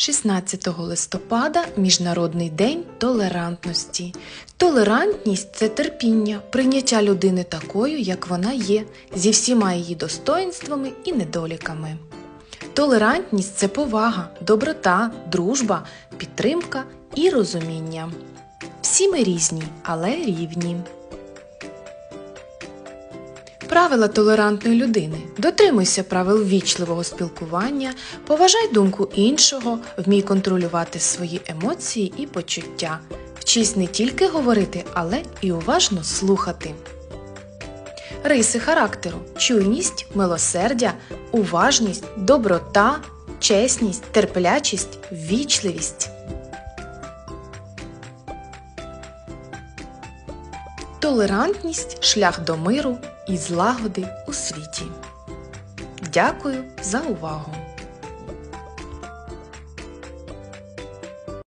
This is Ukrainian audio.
16 листопада Міжнародний день толерантності. Толерантність це терпіння, прийняття людини такою, як вона є, зі всіма її достоїнствами і недоліками. Толерантність це повага, доброта, дружба, підтримка і розуміння. Всі ми різні, але рівні. Правила толерантної людини. Дотримуйся правил ввічливого спілкування, поважай думку іншого, вмій контролювати свої емоції і почуття. Вчись не тільки говорити, але і уважно слухати. Риси характеру: чуйність, милосердя, уважність, доброта, чесність, терплячість, ввічливість. Толерантність шлях до миру і злагоди у світі. Дякую за увагу!